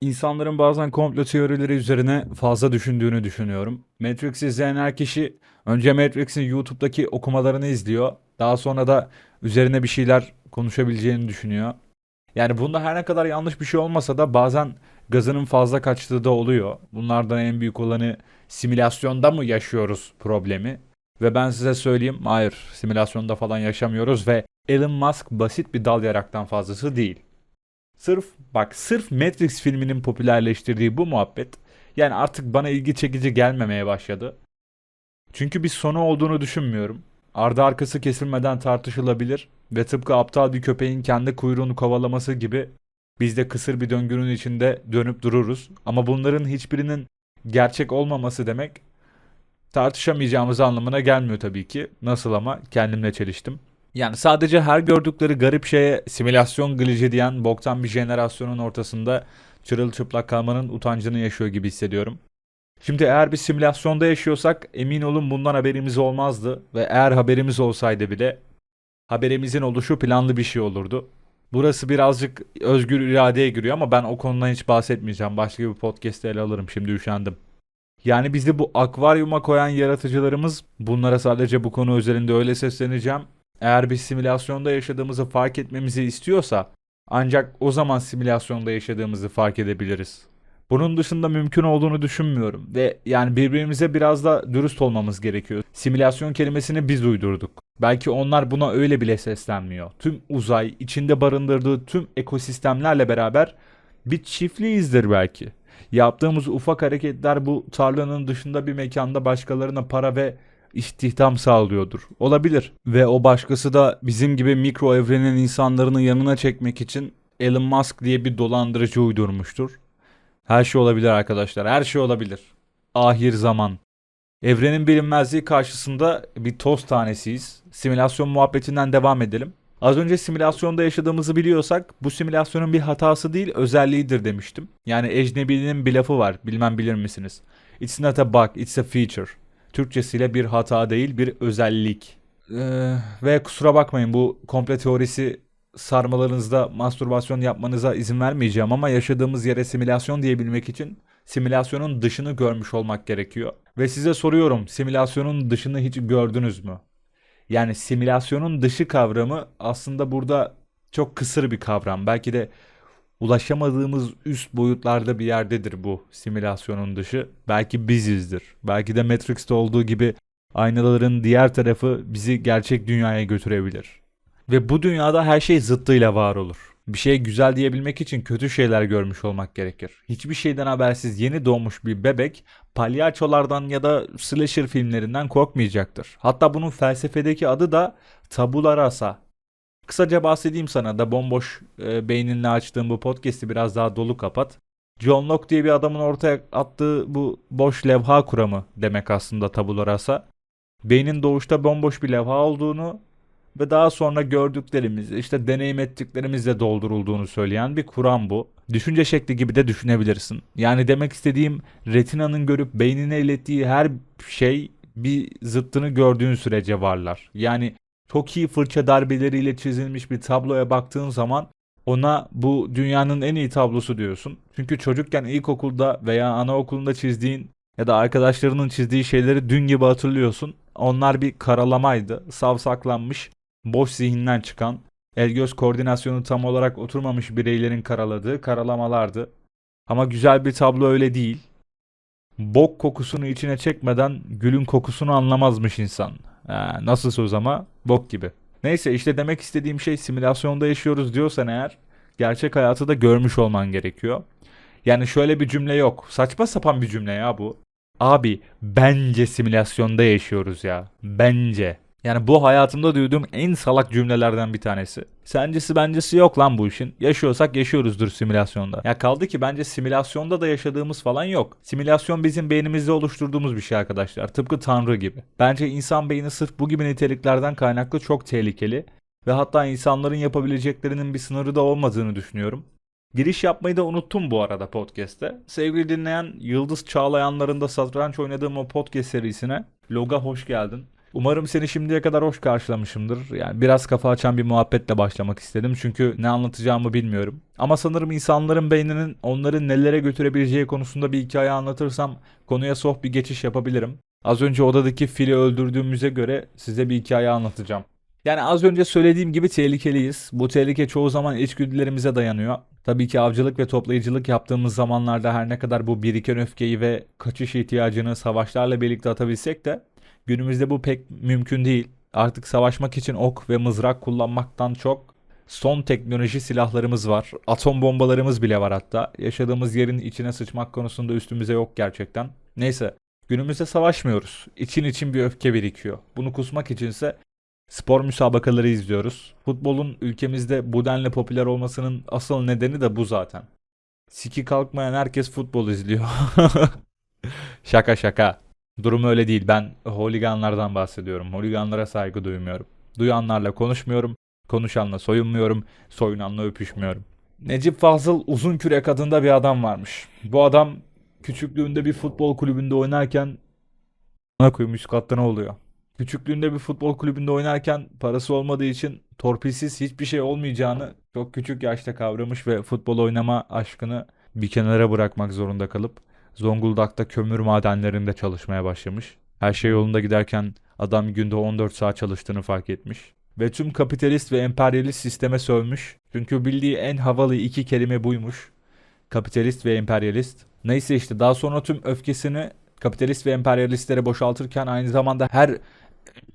İnsanların bazen komplo teorileri üzerine fazla düşündüğünü düşünüyorum. Matrix izleyen her kişi önce Matrix'in YouTube'daki okumalarını izliyor. Daha sonra da üzerine bir şeyler konuşabileceğini düşünüyor. Yani bunda her ne kadar yanlış bir şey olmasa da bazen gazının fazla kaçtığı da oluyor. Bunlardan en büyük olanı simülasyonda mı yaşıyoruz problemi. Ve ben size söyleyeyim hayır simülasyonda falan yaşamıyoruz ve Elon Musk basit bir dal yaraktan fazlası değil. Sırf bak sırf Matrix filminin popülerleştirdiği bu muhabbet yani artık bana ilgi çekici gelmemeye başladı. Çünkü bir sonu olduğunu düşünmüyorum. Ardı arkası kesilmeden tartışılabilir ve tıpkı aptal bir köpeğin kendi kuyruğunu kovalaması gibi biz de kısır bir döngünün içinde dönüp dururuz. Ama bunların hiçbirinin gerçek olmaması demek tartışamayacağımız anlamına gelmiyor tabii ki. Nasıl ama kendimle çeliştim. Yani sadece her gördükleri garip şeye simülasyon glitch'i diyen boktan bir jenerasyonun ortasında çırılçıplak kalmanın utancını yaşıyor gibi hissediyorum. Şimdi eğer bir simülasyonda yaşıyorsak emin olun bundan haberimiz olmazdı ve eğer haberimiz olsaydı bile haberimizin oluşu planlı bir şey olurdu. Burası birazcık özgür iradeye giriyor ama ben o konudan hiç bahsetmeyeceğim. Başka bir podcast'te ele alırım şimdi üşendim. Yani bizi bu akvaryuma koyan yaratıcılarımız bunlara sadece bu konu özelinde öyle sesleneceğim. Eğer bir simülasyonda yaşadığımızı fark etmemizi istiyorsa ancak o zaman simülasyonda yaşadığımızı fark edebiliriz. Bunun dışında mümkün olduğunu düşünmüyorum ve yani birbirimize biraz da dürüst olmamız gerekiyor. Simülasyon kelimesini biz uydurduk. Belki onlar buna öyle bile seslenmiyor. Tüm uzay, içinde barındırdığı tüm ekosistemlerle beraber bir çiftliğizdir belki. Yaptığımız ufak hareketler bu tarlanın dışında bir mekanda başkalarına para ve istihdam sağlıyordur. Olabilir. Ve o başkası da bizim gibi mikro evrenin insanlarını yanına çekmek için Elon Musk diye bir dolandırıcı uydurmuştur. Her şey olabilir arkadaşlar. Her şey olabilir. Ahir zaman. Evrenin bilinmezliği karşısında bir toz tanesiyiz. Simülasyon muhabbetinden devam edelim. Az önce simülasyonda yaşadığımızı biliyorsak bu simülasyonun bir hatası değil özelliğidir demiştim. Yani ecnebinin bir lafı var bilmem bilir misiniz? It's not a bug, it's a feature. Türkçesiyle bir hata değil bir özellik. Ee, ve kusura bakmayın bu komple teorisi sarmalarınızda mastürbasyon yapmanıza izin vermeyeceğim ama yaşadığımız yere simülasyon diyebilmek için simülasyonun dışını görmüş olmak gerekiyor. Ve size soruyorum simülasyonun dışını hiç gördünüz mü? Yani simülasyonun dışı kavramı aslında burada çok kısır bir kavram. Belki de ulaşamadığımız üst boyutlarda bir yerdedir bu simülasyonun dışı. Belki bizizdir. Belki de Matrix'te olduğu gibi aynaların diğer tarafı bizi gerçek dünyaya götürebilir. Ve bu dünyada her şey zıttıyla var olur. Bir şey güzel diyebilmek için kötü şeyler görmüş olmak gerekir. Hiçbir şeyden habersiz yeni doğmuş bir bebek palyaçolardan ya da slasher filmlerinden korkmayacaktır. Hatta bunun felsefedeki adı da tabula rasa. Kısaca bahsedeyim sana da bomboş e, beyninle açtığım bu podcast'i biraz daha dolu kapat. John Locke diye bir adamın ortaya attığı bu boş levha kuramı demek aslında tabula rasa. Beynin doğuşta bomboş bir levha olduğunu ve daha sonra gördüklerimiz, işte deneyim ettiklerimizle doldurulduğunu söyleyen bir kuram bu. Düşünce şekli gibi de düşünebilirsin. Yani demek istediğim retinanın görüp beynine ilettiği her şey bir zıttını gördüğün sürece varlar. Yani çok iyi fırça darbeleriyle çizilmiş bir tabloya baktığın zaman ona bu dünyanın en iyi tablosu diyorsun. Çünkü çocukken ilkokulda veya anaokulunda çizdiğin ya da arkadaşlarının çizdiği şeyleri dün gibi hatırlıyorsun. Onlar bir karalamaydı. Savsaklanmış, boş zihinden çıkan, el göz koordinasyonu tam olarak oturmamış bireylerin karaladığı karalamalardı. Ama güzel bir tablo öyle değil. Bok kokusunu içine çekmeden gülün kokusunu anlamazmış insan. Ha, nasıl söz ama bok gibi. Neyse işte demek istediğim şey simülasyonda yaşıyoruz diyorsan eğer gerçek hayatı da görmüş olman gerekiyor. Yani şöyle bir cümle yok. Saçma sapan bir cümle ya bu. Abi bence simülasyonda yaşıyoruz ya. Bence. Yani bu hayatımda duyduğum en salak cümlelerden bir tanesi. Sencesi bencesi yok lan bu işin. Yaşıyorsak yaşıyoruzdur simülasyonda. Ya kaldı ki bence simülasyonda da yaşadığımız falan yok. Simülasyon bizim beynimizde oluşturduğumuz bir şey arkadaşlar. Tıpkı Tanrı gibi. Bence insan beyni sırf bu gibi niteliklerden kaynaklı çok tehlikeli. Ve hatta insanların yapabileceklerinin bir sınırı da olmadığını düşünüyorum. Giriş yapmayı da unuttum bu arada podcast'te. Sevgili dinleyen Yıldız Çağlayanların da satranç oynadığım o podcast serisine Loga hoş geldin. Umarım seni şimdiye kadar hoş karşılamışımdır. Yani biraz kafa açan bir muhabbetle başlamak istedim. Çünkü ne anlatacağımı bilmiyorum. Ama sanırım insanların beyninin onları nelere götürebileceği konusunda bir hikaye anlatırsam konuya soft bir geçiş yapabilirim. Az önce odadaki fili öldürdüğümüze göre size bir hikaye anlatacağım. Yani az önce söylediğim gibi tehlikeliyiz. Bu tehlike çoğu zaman içgüdülerimize dayanıyor. Tabii ki avcılık ve toplayıcılık yaptığımız zamanlarda her ne kadar bu biriken öfkeyi ve kaçış ihtiyacını savaşlarla birlikte atabilsek de günümüzde bu pek mümkün değil. Artık savaşmak için ok ve mızrak kullanmaktan çok son teknoloji silahlarımız var. Atom bombalarımız bile var hatta. Yaşadığımız yerin içine sıçmak konusunda üstümüze yok gerçekten. Neyse günümüzde savaşmıyoruz. İçin için bir öfke birikiyor. Bunu kusmak içinse Spor müsabakaları izliyoruz. Futbolun ülkemizde bu denli popüler olmasının asıl nedeni de bu zaten. Siki kalkmayan herkes futbol izliyor. şaka şaka. Durum öyle değil. Ben holiganlardan bahsediyorum. Holiganlara saygı duymuyorum. Duyanlarla konuşmuyorum. Konuşanla soyunmuyorum. Soyunanla öpüşmüyorum. Necip Fazıl uzun kürek adında bir adam varmış. Bu adam küçüklüğünde bir futbol kulübünde oynarken ne koymuş katta ne oluyor? Küçüklüğünde bir futbol kulübünde oynarken parası olmadığı için torpilsiz hiçbir şey olmayacağını çok küçük yaşta kavramış ve futbol oynama aşkını bir kenara bırakmak zorunda kalıp Zonguldak'ta kömür madenlerinde çalışmaya başlamış. Her şey yolunda giderken adam günde 14 saat çalıştığını fark etmiş. Ve tüm kapitalist ve emperyalist sisteme sövmüş. Çünkü bildiği en havalı iki kelime buymuş. Kapitalist ve emperyalist. Neyse işte daha sonra tüm öfkesini kapitalist ve emperyalistlere boşaltırken aynı zamanda her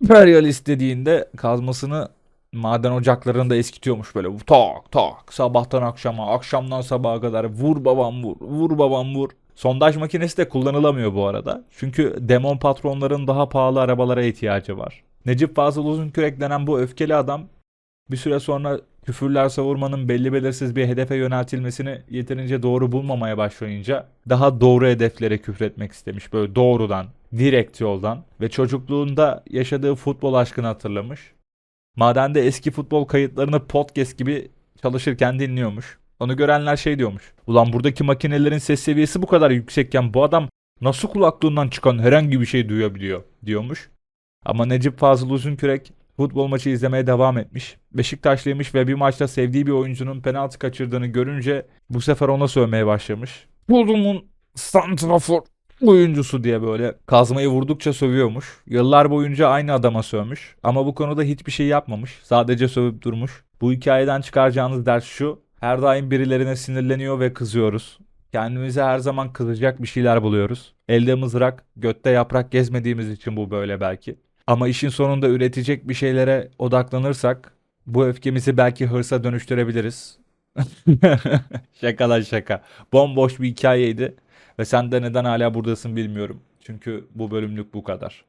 emperyalist dediğinde kazmasını maden ocaklarında eskitiyormuş böyle tak tak sabahtan akşama akşamdan sabaha kadar vur babam vur vur babam vur. Sondaj makinesi de kullanılamıyor bu arada. Çünkü demon patronların daha pahalı arabalara ihtiyacı var. Necip Fazıl Uzunkürek denen bu öfkeli adam bir süre sonra küfürler savurmanın belli belirsiz bir hedefe yöneltilmesini yeterince doğru bulmamaya başlayınca daha doğru hedeflere küfretmek istemiş. Böyle doğrudan, direkt yoldan ve çocukluğunda yaşadığı futbol aşkını hatırlamış. Madende eski futbol kayıtlarını podcast gibi çalışırken dinliyormuş. Onu görenler şey diyormuş. Ulan buradaki makinelerin ses seviyesi bu kadar yüksekken bu adam nasıl kulaklığından çıkan herhangi bir şey duyabiliyor diyormuş. Ama Necip Fazıl Uzunkürek futbol maçı izlemeye devam etmiş. Beşiktaşlıymış ve bir maçta sevdiği bir oyuncunun penaltı kaçırdığını görünce bu sefer ona sövmeye başlamış. Budumun santrafor oyuncusu diye böyle kazmayı vurdukça sövüyormuş. Yıllar boyunca aynı adama sövmüş ama bu konuda hiçbir şey yapmamış. Sadece sövüp durmuş. Bu hikayeden çıkaracağınız ders şu. Her daim birilerine sinirleniyor ve kızıyoruz. Kendimize her zaman kızacak bir şeyler buluyoruz. Elde mızrak, götte yaprak gezmediğimiz için bu böyle belki. Ama işin sonunda üretecek bir şeylere odaklanırsak bu öfkemizi belki hırsa dönüştürebiliriz. şaka lan şaka. Bomboş bir hikayeydi ve sen de neden hala buradasın bilmiyorum. Çünkü bu bölümlük bu kadar.